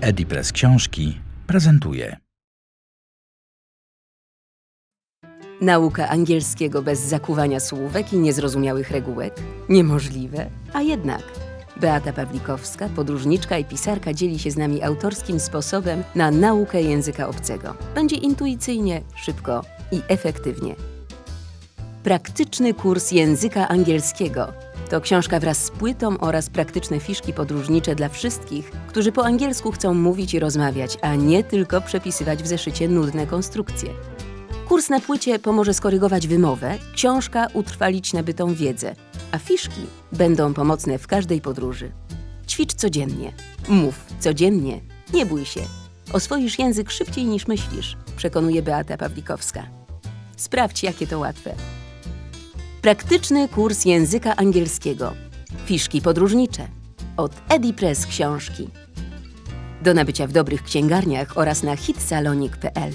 Edipress Książki prezentuje. Nauka angielskiego bez zakuwania słówek i niezrozumiałych regułek? Niemożliwe, a jednak. Beata Pawlikowska, podróżniczka i pisarka dzieli się z nami autorskim sposobem na naukę języka obcego. Będzie intuicyjnie, szybko i efektywnie. Praktyczny kurs języka angielskiego to książka wraz z płytą oraz praktyczne fiszki podróżnicze dla wszystkich, którzy po angielsku chcą mówić i rozmawiać, a nie tylko przepisywać w zeszycie nudne konstrukcje. Kurs na płycie pomoże skorygować wymowę, książka utrwalić nabytą wiedzę, a fiszki będą pomocne w każdej podróży. Ćwicz codziennie. Mów codziennie. Nie bój się. Oswoisz język szybciej niż myślisz, przekonuje Beata Pawlikowska. Sprawdź, jakie to łatwe. Praktyczny kurs języka angielskiego. Fiszki podróżnicze. Od Edipress Książki. Do nabycia w dobrych księgarniach oraz na hitsalonik.pl.